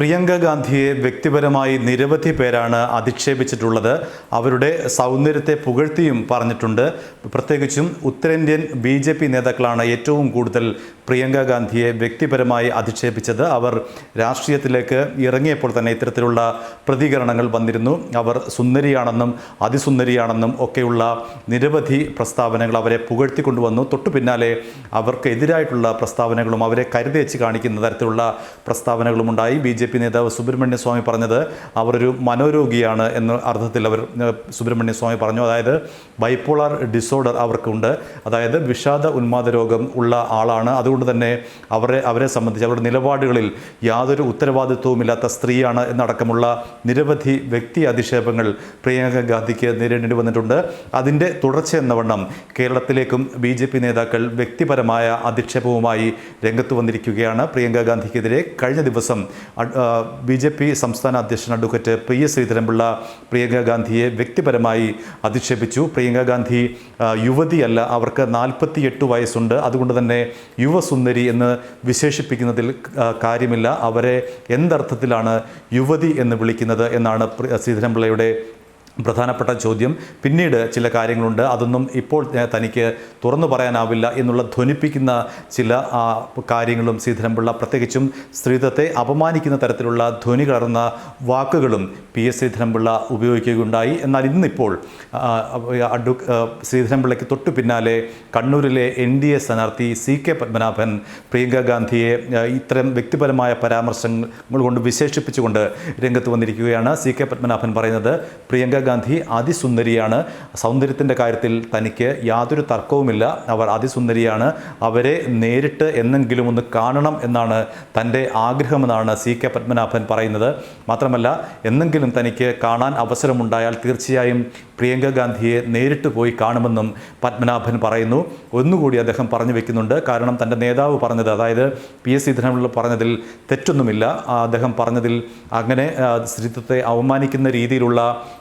പ്രിയങ്ക ഗാന്ധിയെ വ്യക്തിപരമായി നിരവധി പേരാണ് അധിക്ഷേപിച്ചിട്ടുള്ളത്. അവരുടെ സൗന്ദര്യത്തെ പുകഴ്ത്തിയും പറഞ്ഞിട്ടുണ്ട്. പ്രത്യേകിച്ചും ഉത്തരേന്ത്യൻ ബി ജെ പി നേതാക്കളാണ് ഏറ്റവും കൂടുതൽ പ്രിയങ്ക ഗാന്ധിയെ വ്യക്തിപരമായി അധിക്ഷേപിച്ചത്. അവർ രാഷ്ട്രീയത്തിലേക്ക് ഇറങ്ങിയപ്പോൾ തന്നെ ഇത്തരത്തിലുള്ള പ്രതികരണങ്ങൾ വന്നിരുന്നു. അവർ സുന്ദരിയാണെന്നും അതിസുന്ദരിയാണെന്നും ഒക്കെയുള്ള നിരവധി പ്രസ്താവനകൾ അവരെ പുകഴ്ത്തിക്കൊണ്ടുവന്നു തൊട്ടു പിന്നാലെ അവർക്ക് എതിരായിട്ടുള്ള പ്രസ്താവനകളും അവരെ കരുതേച്ച് കാണിക്കുന്ന തരത്തിലുള്ള പ്രസ്താവനകളും ഉണ്ടായി ബി ജെ പി നേതാവ് സുബ്രഹ്മണ്യ സ്വാമി പറഞ്ഞത് അവരൊരു മനോരോഗിയാണ് എന്ന അർത്ഥത്തിൽ അവർ സുബ്രഹ്മണ്യ സ്വാമി പറഞ്ഞു. അതായത് ബൈപ്പോളാർ ഡിസോർഡർ അവർക്കുണ്ട്. അതായത് വിഷാദ ഉന്മാദ രോഗം ഉള്ള ആളാണ്. അതുകൊണ്ട് തന്നെ അവരെ അവരെ സംബന്ധിച്ച് അവരുടെ നിലപാടുകളിൽ യാതൊരു ഉത്തരവാദിത്വവുമില്ലാത്ത സ്ത്രീയാണ് എന്നടക്കമുള്ള നിരവധി വ്യക്തി അധിക്ഷേപങ്ങൾ പ്രിയങ്ക ഗാന്ധിക്ക് നേരിടേണ്ടി വന്നിട്ടുണ്ട്. അതിന്റെ തുടർച്ച എന്ന വണ്ണം കേരളത്തിലേക്കും ബി ജെ പി നേതാക്കൾ വ്യക്തിപരമായ അധിക്ഷേപവുമായി രംഗത്ത് വന്നിരിക്കുകയാണ്. പ്രിയങ്ക ഗാന്ധിക്കെതിരെ കഴിഞ്ഞ ദിവസം ബി ജെ പി സംസ്ഥാന അധ്യക്ഷൻ advocate P S Sreedharan Pillai Priyanka ഗാന്ധിയെ വ്യക്തിപരമായി അധിക്ഷേപിച്ചു. പ്രിയങ്ക ഗാന്ധി യുവതിയല്ല അവർക്ക് നാൽപ്പത്തിയെട്ട് വയസ്സുണ്ട്. അതുകൊണ്ട് തന്നെ യുവസുന്ദരി എന്ന് വിശേഷിപ്പിക്കുന്നതിൽ കാര്യമില്ല. അവരെ എന്തർത്ഥത്തിലാണ് യുവതി എന്ന് വിളിക്കുന്നത് എന്നാണ് ശ്രീധരൻപിള്ളയുടെ പ്രധാനപ്പെട്ട ചോദ്യം. പിന്നീട് ചില കാര്യങ്ങളുണ്ട്. അതൊന്നും ഇപ്പോൾ തനിക്ക് തുറന്നു പറയാനാവില്ല എന്നുള്ള ധ്വനിപ്പിക്കുന്ന ചില കാര്യങ്ങളും ശ്രീധരൻപിള്ള പ്രത്യേകിച്ചും സ്ത്രീത്വത്തെ അപമാനിക്കുന്ന തരത്തിലുള്ള ധ്വനി കലർന്ന വാക്കുകളും പി എസ് ശ്രീധരൻപിള്ള ഉപയോഗിക്കുകയുണ്ടായി. എന്നാൽ ഇന്നിപ്പോൾ അഡ്വ ശ്രീധരൻപിള്ളയ്ക്ക് തൊട്ടു പിന്നാലെ കണ്ണൂരിലെ എൻ ഡി എ സ്ഥാനാർത്ഥി സി കെ പത്മനാഭൻ പ്രിയങ്ക ഗാന്ധിയെ ഇത്തരം വ്യക്തിപരമായ പരാമർശങ്ങൾ കൊണ്ട് വിശേഷിപ്പിച്ചുകൊണ്ട് രംഗത്ത് വന്നിരിക്കുകയാണ് സി കെ പത്മനാഭൻ പറയുന്നത്. പ്രിയങ്ക ഗാന്ധി അതിസുന്ദരിയാണ്. സൗന്ദര്യത്തിന്റെ കാര്യത്തിൽ തനിക്ക് യാതൊരു തർക്കവുമില്ല. അവർ അതിസുന്ദരിയാണ്. അവരെ നേരിട്ട് എന്നെങ്കിലും ഒന്ന് കാണണം എന്നാണ് തന്റെ ആഗ്രഹമെന്നാണ് സി കെ പത്മനാഭൻ പറയുന്നത്. മാത്രമല്ല എന്നെങ്കിലും തനിക്ക് കാണാൻ അവസരമുണ്ടായാൽ തീർച്ചയായും പ്രിയങ്ക ഗാന്ധിയെ നേരിട്ട് പോയി കാണുമെന്നും പത്മനാഭൻ പറയുന്നു. ഒന്നുകൂടി അദ്ദേഹം പറഞ്ഞു വെക്കുന്നുണ്ട്. കാരണം തന്റെ നേതാവ് പറഞ്ഞത് അതായത് പി എസ് ശ്രീധരൻപിള്ള പറഞ്ഞതിൽ തെറ്റൊന്നുമില്ല. അദ്ദേഹം പറഞ്ഞതിൽ അങ്ങനെ സ്ത്രീത്വത്തെ അവമാനിക്കുന്ന രീതിയിലുള്ള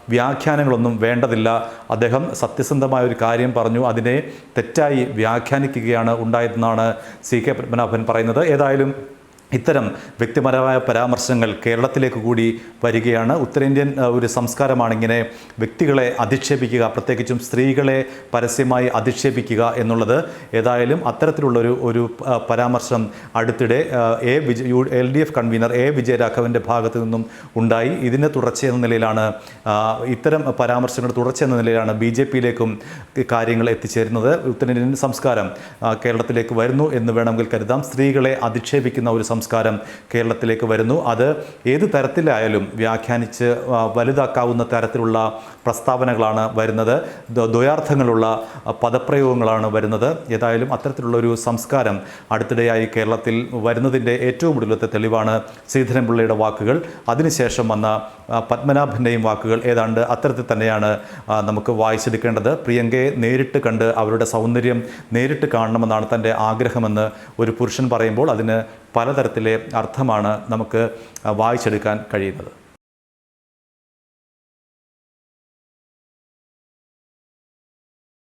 വ്യാഖ്യാനങ്ങളൊന്നും വേണ്ടതില്ല. അദ്ദേഹം സത്യസന്ധമായ ഒരു കാര്യം പറഞ്ഞു. അതിനെ തെറ്റായി വ്യാഖ്യാനിക്കുകയാണ് ഉണ്ടായതെന്നാണ് സി കെ പത്മനാഭൻ പറയുന്നത്. ഏതായാലും ഇത്തരം വ്യക്തിപരമായ പരാമർശങ്ങൾ കേരളത്തിലേക്ക് കൂടി വരികയാണ്. ഉത്തരേന്ത്യൻ ഒരു സംസ്കാരമാണ് ഇങ്ങനെ വ്യക്തികളെ അധിക്ഷേപിക്കുക പ്രത്യേകിച്ചും സ്ത്രീകളെ പരസ്യമായി അധിക്ഷേപിക്കുക എന്നുള്ളത്. ഏതായാലും അത്തരത്തിലുള്ളൊരു ഒരു പരാമർശം അടുത്തിടെ A Vijay U L D F convener A വിജയരാഘവന്റെ ഭാഗത്തു നിന്നും ഉണ്ടായി. ഇതിന്റെ തുടർച്ച എന്ന നിലയിലാണ് ഇത്തരം പരാമർശങ്ങൾ തുടർച്ച എന്ന നിലയിലാണ് ബി ജെ പിയിലേക്കും കാര്യങ്ങൾ എത്തിച്ചേരുന്നത്. ഉത്തരേന്ത്യൻ സംസ്കാരം കേരളത്തിലേക്ക് വരുന്നു എന്ന് വേണമെങ്കിൽ കരുതാം. സ്ത്രീകളെ അധിക്ഷേപിക്കുന്ന ഒരു സംസ്കാരം കേരളത്തിലേക്ക് വരുന്നു. അത് ഏത് തരത്തിലായാലും വ്യാഖ്യാനിച്ച് വലുതാക്കാവുന്ന തരത്തിലുള്ള പ്രസ്താവനകളാണ് വരുന്നത്. ദ്വ- ദ്വയാർത്ഥങ്ങളുള്ള പദപ്രയോഗങ്ങളാണ് വരുന്നത്. ഏതായാലും അത്തരത്തിലുള്ള ഒരു സംസ്കാരം അടുത്തിടെയായി കേരളത്തിൽ വരുന്നതിന്റെ ഏറ്റവും ഒടുവിലത്തെ തെളിവാണ് ശ്രീധരൻപിള്ളയുടെ വാക്കുകൾ. അതിനുശേഷം വന്ന പത്മനാഭന്റെയും വാക്കുകൾ. ഏതാണ്ട് അത്തരത്തിൽ തന്നെയാണ് നമുക്ക് വായിച്ചെടുക്കേണ്ടത്. പ്രിയങ്കയെ നേരിട്ട് കണ്ട് അവരുടെ സൗന്ദര്യം നേരിട്ട് കാണണമെന്നാണ് തന്റെ ആഗ്രഹമെന്ന് ഒരു പുരുഷൻ പറയുമ്പോൾ അതിന് പലതരത്തിലെ അർത്ഥമാണ് നമുക്ക് വായിച്ചെടുക്കാൻ കഴിയുന്നത്.